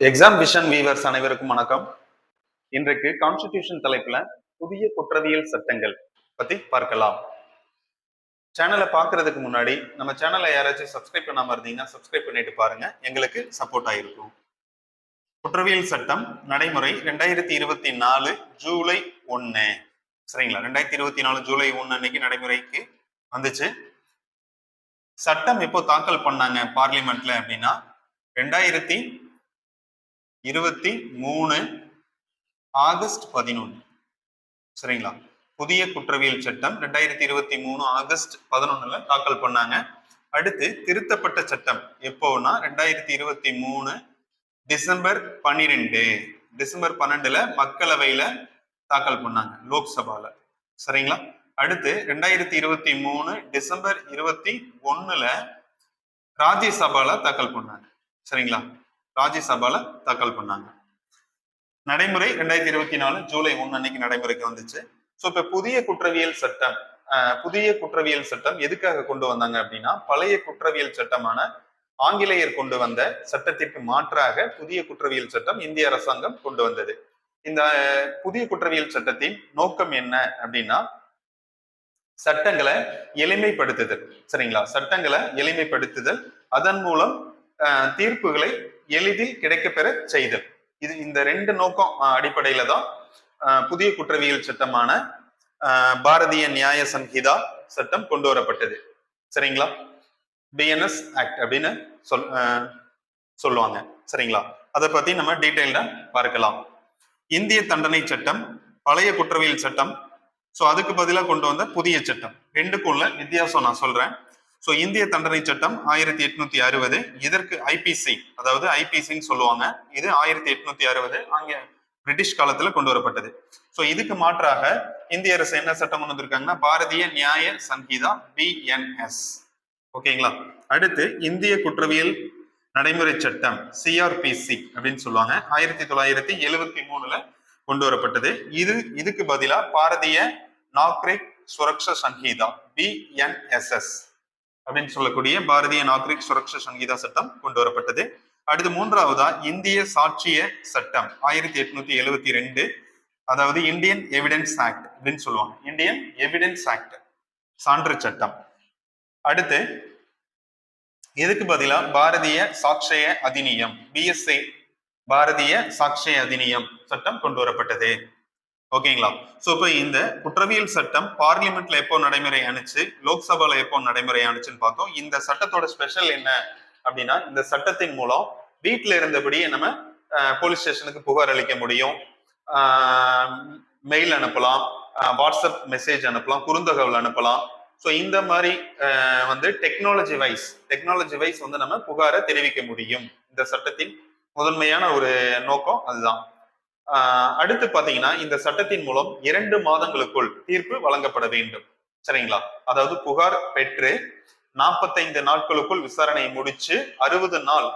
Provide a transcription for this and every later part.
Exam vision viewers அனைவருக்கும் வணக்கம். இன்றைக்கு கான்ஸ்டிடியூஷன் தலைப்புல புதிய குற்றவியல் சட்டங்கள் பத்தி பார்க்கலாம். சேனலை பார்க்கறதுக்கு முன்னாடி நம்ம சேனலை யாராச்சும் சப்ஸ்கிரைப் பண்ணாம இருந்தீங்கன்னா சப்ஸ்கிரைப் பண்ணிட்டு பாருங்க. எங்களுக்கு சப்போர்ட் ஆயிருக்கும் குற்றவியல் சட்டம் நடைமுறை ரெண்டாயிரத்தி இருபத்தி நாலு ஜூலை ஒன்னு. சரிங்களா? ரெண்டாயிரத்தி இருபத்தி நாலு ஜூலை ஒன்னு அன்னைக்கு நடைமுறைக்கு வந்துச்சு. சட்டம் எப்போ தாக்கல் பண்ணாங்க பார்லிமெண்ட்ல அப்படின்னா ரெண்டாயிரத்தி இருபத்தி மூணு ஆகஸ்ட் பதினொன்று. சரிங்களா? புதிய குற்றவியல் சட்டம் ரெண்டாயிரத்தி இருபத்தி மூணு ஆகஸ்ட் பதினொன்னுல தாக்கல் பண்ணாங்க. அடுத்து திருத்தப்பட்ட சட்டம் எப்போனா ரெண்டாயிரத்தி இருபத்தி மூணு டிசம்பர் பன்னிரெண்டு. டிசம்பர் பன்னெண்டுல மக்களவையில தாக்கல் பண்ணாங்க லோக்சபால. சரிங்களா? அடுத்து ரெண்டாயிரத்தி இருபத்தி மூணு டிசம்பர் இருபத்தி ஒண்ணுல ராஜ்யசபால தாக்கல் பண்ணாங்க. சரிங்களா? ராஜ்யசபால தாக்கல் பண்ணாங்க. நடைமுறை ரெண்டாயிரத்தி இருபத்தி நாலு ஜூலை ஒன்னு அன்னைக்கு நடைமுறைக்கு வந்துச்சு. ஸோ இப்ப புதிய குற்றவியல் சட்டம் புதிய குற்றவியல் சட்டம் எதுக்காக கொண்டு வந்தாங்க அப்படின்னா பழைய குற்றவியல் சட்டமான ஆங்கிலேயர் கொண்டு வந்த சட்டத்திற்கு மாற்றாக புதிய குற்றவியல் சட்டம் இந்திய அரசாங்கம் கொண்டு வந்தது. இந்த புதிய குற்றவியல் சட்டத்தின் நோக்கம் என்ன அப்படின்னா சட்டங்களை எளிமைப்படுத்துதல். சரிங்களா? சட்டங்களை எளிமைப்படுத்துதல். அதன் மூலம் தீர்ப்புகளை எளிதில் கிடைக்கப்பெற செய்தல். இது இந்த ரெண்டு நோக்கம் அடிப்படையில தான் புதிய குற்றவியல் சட்டமான பாரதிய நியாய சங்கீதா சட்டம் கொண்டு வரப்பட்டது. சரிங்களா? பிஎன்எஸ் ஆக்ட் அப்படின்னு சொல் சொல்லுவாங்க. சரிங்களா? அதை பத்தி நம்ம டீட்டெயில்டா பார்க்கலாம். இந்திய தண்டனை சட்டம் பழைய குற்றவியல் சட்டம் ஸோ அதுக்கு பதிலாக கொண்டு வந்த புதிய சட்டம். ரெண்டுக்கும் உள்ள வித்தியாசம் நான் சொல்றேன். ஸோ இந்திய தண்டனை சட்டம் ஆயிரத்தி எட்நூத்தி அறுபது. இதற்கு ஐபிசி அதாவது ஐபிசின்னு சொல்லுவாங்க. இது ஆயிரத்தி எட்நூத்தி அறுபது. அங்கே பிரிட்டிஷ் காலத்துல கொண்டு வரப்பட்டது. ஸோ இதுக்கு மாற்றாக இந்திய அரசு என்ன சட்டம் கொண்டு வந்திருக்காங்கன்னா பாரதிய நியாய சங்கீதா பிஎன்எஸ் ஓகேங்களா? அடுத்து இந்திய குற்றவியல் நடைமுறை சட்டம் சிஆர்பிசி அப்படின்னு சொல்லுவாங்க. ஆயிரத்தி தொள்ளாயிரத்தி எழுவத்தி மூணுல கொண்டு வரப்பட்டது. இது இதுக்கு பதிலா பாரதிய நாக்ரிக் சுரக்ஷ சங்கீதா பிஎன்எஸ்எஸ் அப்படின்னு சொல்லக்கூடிய பாரதிய நாகரிக் சுரக்ஷா சங்கீதா சட்டம் கொண்டு வரப்பட்டது. அடுத்து மூன்றாவதா இந்திய சாட்சிய சட்டம் ஆயிரத்தி எட்நூத்தி எழுவத்தி ரெண்டு. அதாவது இந்தியன் எவிடன்ஸ் ஆக்ட் அப்படின்னு சொல்லுவாங்க. இந்தியன் எவிடன்ஸ் ஆக்ட் சான்று சட்டம். அடுத்து இதுக்கு பதிலா? பாரதிய சாட்சிய அதிநியம் பிஎஸ்ஐ பாரதிய சாட்சிய அதிநியம் சட்டம் கொண்டு வரப்பட்டது. ஓகேங்களா? ஸோ இப்போ இந்த குற்றவியல் சட்டம் பார்லிமெண்ட்ல எப்போ நடைமுறை அணிச்சு லோக்சபால எப்போ நடைமுறை அணிச்சுன்னு பார்த்தோம். இந்த சட்டத்தோட ஸ்பெஷல் என்ன அப்படின்னா இந்த சட்டத்தின் மூலம் வீட்டில் இருந்தபடியே நம்ம போலீஸ் ஸ்டேஷனுக்கு புகார் அளிக்க முடியும். மெயில் அனுப்பலாம் வாட்ஸ்அப் மெசேஜ் அனுப்பலாம் குறுந்தகவல் அனுப்பலாம். ஸோ இந்த மாதிரி வந்து டெக்னாலஜி வைஸ் டெக்னாலஜி வைஸ் வந்து நம்ம புகாரை தெரிவிக்க முடியும். இந்த சட்டத்தின் முதன்மையான ஒரு நோக்கம் அதுதான். அடுத்து பாத்தீங்கன்னா இந்த சட்டத்தின் மூலம் இரண்டு மாதங்களுக்குள் தீர்ப்பு வழங்கப்பட வேண்டும். சரிங்களா? அதாவது புகார் பெற்று நாற்பத்தைந்து நாட்களுக்குள் விசாரணையை முடிச்சு அறுபது நாள்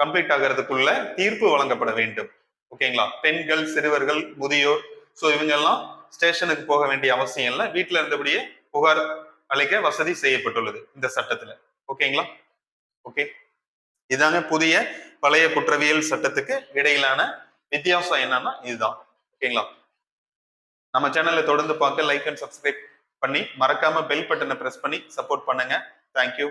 கம்ப்ளீட் ஆகிறதுக்குள்ள தீர்ப்பு வழங்கப்பட வேண்டும். ஓகேங்களா? பெண்கள் சிறுவர்கள் முதியோர் ஸோ இவங்க எல்லாம் ஸ்டேஷனுக்கு போக வேண்டிய அவசியம் இல்லை. வீட்டுல இருந்தபடியே புகார் அளிக்க வசதி செய்யப்பட்டுள்ளது இந்த சட்டத்துல. ஓகேங்களா? ஓகே. இதாங்க புதிய பழைய குற்றவியல் சட்டத்துக்கு இடையிலான வித்தியாசம் என்னன்னா இதுதான். ஓகேங்களா? நம்ம சேனலை தொடர்ந்து பார்க்க லைக் அண்ட் சப்ஸ்கிரைப் பண்ணி மறக்காம பெல் பட்டனை பிரஸ் பண்ணி சப்போர்ட் பண்ணுங்க. தேங்க்யூ